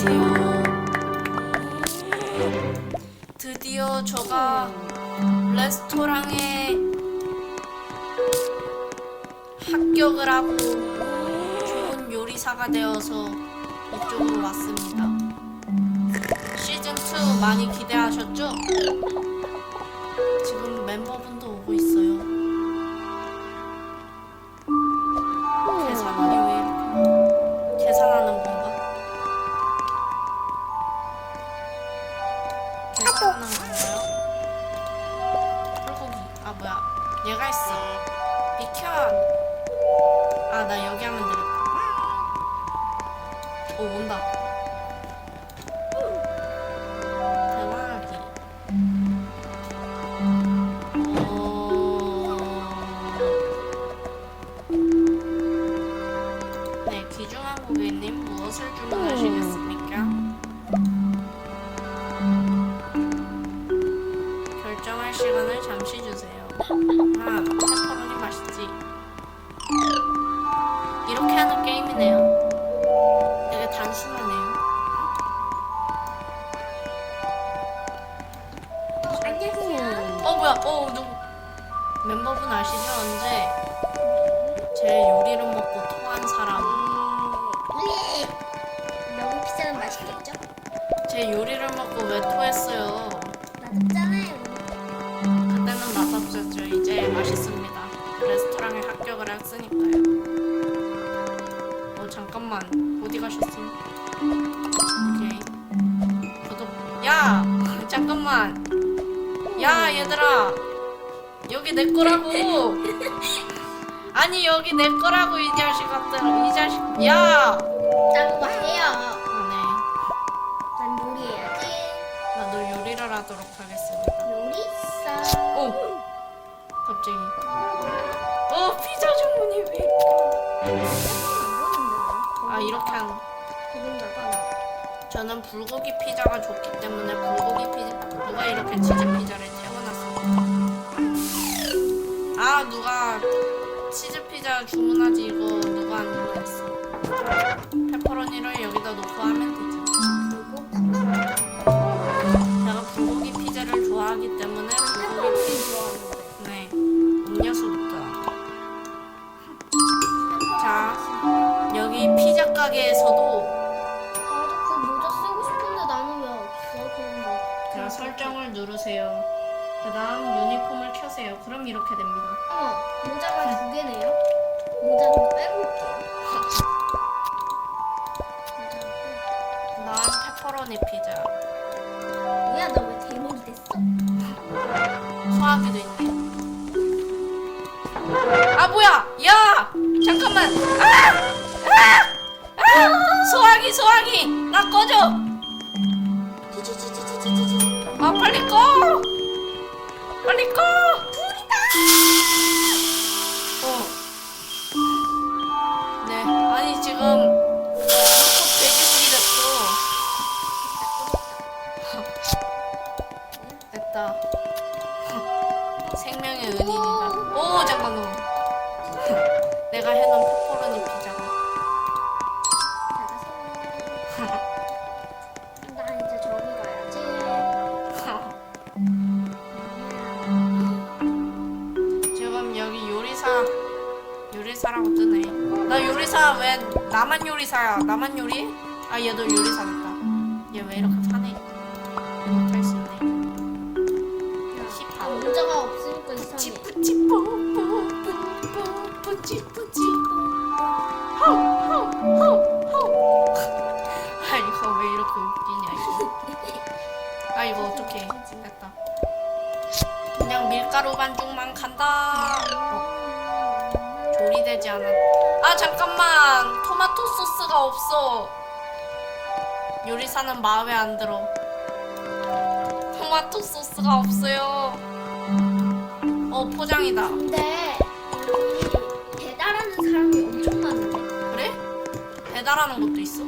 안녕하세요. 드디어 저가 레스토랑에 합격을 하고 좋은 요리사가 되어서 이쪽으로 왔습니다. 시즌 2 많이 기대하셨죠? 지금 멤버분도 오고 있어요. 얘가 있어. 비켜. 아 나 여기 하면 되겠다. 오 온다. 대화하기 어... 네 귀중한 고객님 무엇을 주문하시겠습니까? 뭐야? 어, 누구? 멤버분 아시죠? 언제? 제 요리를 먹고 토한 사람. 여기 피자는 맛있겠죠? 제 요리를 먹고 왜 토했어요? 맛있잖아요. 그때는 맛없었죠. 이제 맛있습니다. 레스토랑에 합격을 했으니까요. 어 잠깐만 어디 가셨어요? 오케이. 구독. 야 잠깐만. 야 얘들아 여기 내 거라고. 아니 여기 내 거라고 이 자식아들 이 자식. 야. 짜고 해요. 아, 난 요리해야지. 네. 나도 요리를 하도록 하겠습니다. 요리사. 오! 갑자기. 어, 피자 주문이 왜 이렇게. 아, 이렇게 한. 저는 불고기 피자가 좋기 때문에 불고기 피자. 누가 이렇게 치즈 피자를 태워놨습니까? 아, 누가 치즈 피자 주문하지 이거 누가 안 주문했어. 페퍼로니를 여기다 놓고 하면 되지. 제가 불고기 피자를 좋아하기 때문에 페퍼로니 피자. 뭐야, 나왜 대목이 됐어? 소화기도 있네. 아, 뭐야! 야! 잠깐만! 아! 아! 아! 소화기, 소화기! 나 꺼줘! 찌찌찌찌찌찌찌. 아, 빨리 꺼! 빨리 꺼! 어. 생명의 은인이다. 오, 잠깐만. 내가 해놓은 페퍼로니 피자가. 요리사라고 뜨네. 나 요리사 왜 나만 요리사야? 나만 요리? 아 얘도 요리사 같다. 얘 왜 이렇게 파네? 뽀뽀뽀뽀뽀 찌뿌찌 호호호호. 아 이거 왜 이렇게 웃기냐 이거. 아 이거 어떡해. 됐다. 그냥 밀가루 반죽만 간다. 어, 조리되지 않았 아 잠깐만. 토마토 소스가 없어. 요리사는 마음에 안 들어. 토마토 소스가 없어요. 어 포장이다. 근데 배달하는 사람이 엄청 많은데? 그래? 배달하는 것도 있어.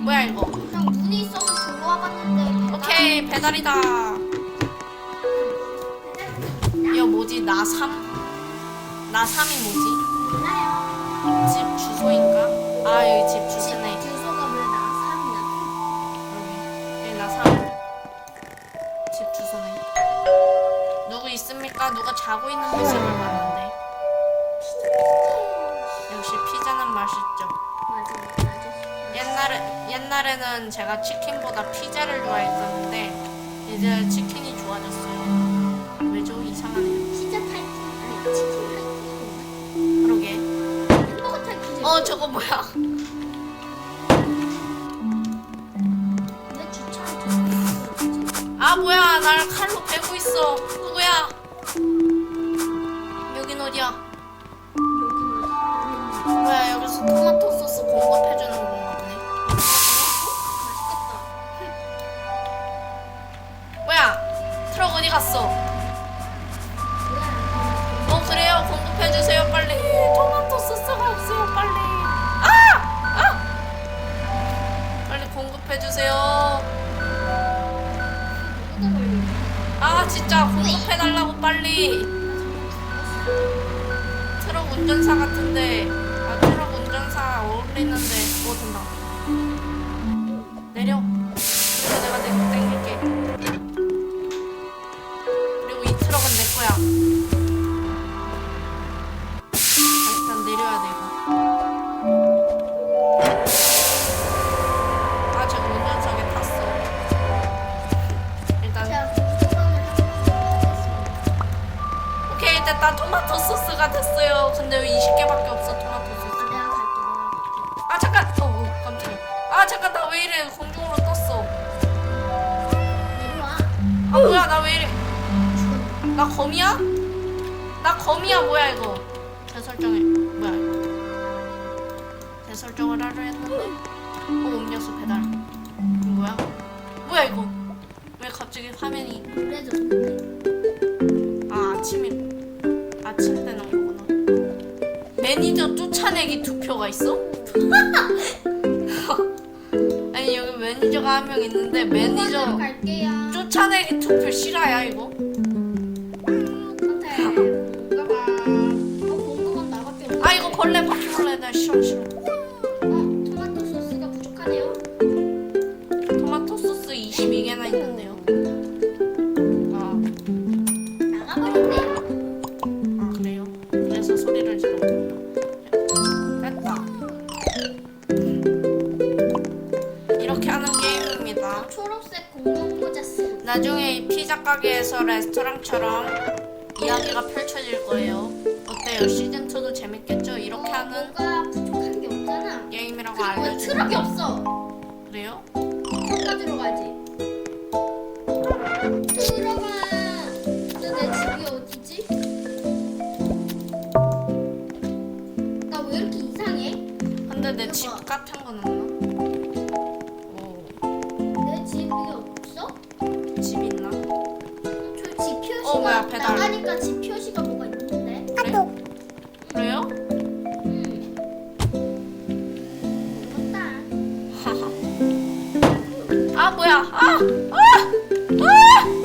뭐야 이거? 그냥 문이 있어서 들고 와봤는데 오케이 배달이다. 이거 뭐지? 나삼? 나삼이 뭐지? 몰라요 집 주소인가? 아 여기 집 주소네. 주소가 왜 나삼이야 여기 나삼 집 주소네. 누구 있습니까? 누가 자고 있는 모습을 봐. 피자는 맛있죠. 맞아 맞아. 옛날에 옛날에는 제가 치킨보다 피자를 좋아했었는데 이제 치킨이 좋아졌어요. 왜죠? 이상하네요. 피자 타이쿤 아니 치킨. 그러게. 햄버거 타이쿤. 어 저거 뭐야? 왜 주차를 저렇게 아 뭐야? 날 칼로 베고 있어. 누구야? 여긴 어디야? 토마토 소스 공급해주는 건가 보네. 맛있겠다. 뭐야? 트럭 어디 갔어? 어 그래요 공급해주세요 빨리. 토마토 소스가 없어요 빨리. 아! 아! 빨리 공급해주세요. 아 진짜 공급해달라고 빨리. 트럭 운전사 같은데 된다. 내려. 그리고 내가 내 땡길게. 그리고 이 트럭은 내 거야. 아, 일단 내려야 돼 이거. 아 제가 운전석에 탔어. 일단. 오케이 됐다 토마토 소스가 됐어요. 근데 왜 20개밖에 없어? 토마토 소스 이래 공중으로 떴어. 아 뭐야? 나 왜 이래. 나 거미야? 나 거미야 뭐야 이거? 재설정해 뭐야 이거? 재설정을 하려 했는데? 어 음료수 배달. 이거 뭐야? 뭐야 이거? 왜 갑자기 화면이 그래도 아 아침이 아침 되는 거구나. 매니저 쫓아내기 투표가 있어? 아니 여기 매니저가 한 명 있는데 매니저 갈게요. 쫓아내기 투표 실화야 이거? 공부방. 어. 아 이거 벌레 바퀴벌레 나 싫어 어, 가게에서 레스토랑처럼 이야기가 펼쳐질 거예요 어때요? 시즌 2도 재밌겠죠? 이렇게 하는 부족한 게 없잖아. 게임이라고 그리고 알려주는 트럭이 없어. 그래요? 트럭 가지러 가지. 트럭아. 근데 내 집이 어디지? 나 왜 이렇게 이상해? 근데 내 집 같은 건없 배달. 나가니까 집 표시가 뭐가 있는데? 그래? 그래요? 음. 모르겠다. 아 뭐야? 아! 왜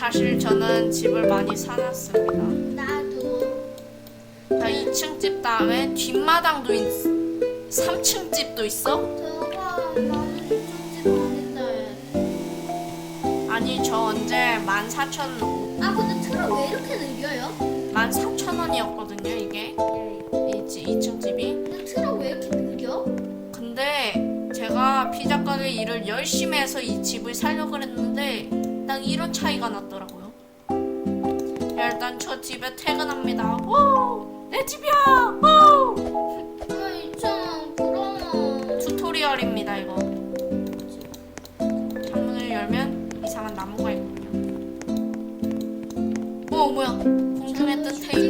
사실 저는 집을 많이 사놨습니다. 나도. 자 2층 집 다음에 뒷마당도 있. 3층 집도 있어? 저거 나는. 아니 저 언제 14,000 아 근데 트럭 왜 이렇게 느려요? 14,000원이었거든요 이게 이 2층 집이. 근데 트럭 왜 이렇게 느려? 근데 제가 피자 가게 일을 열심히 해서 이 집을 살려고 그랬는데 딱 이런 차이가. 야, 일단 저 집에 퇴근합니다. 오! 내 집이야! 오! 아 이참 그럼. 튜토리얼입니다 이거. 창문을 열면 이상한 나무가 있군요. 오 뭐야? 공중에 뜬 테이블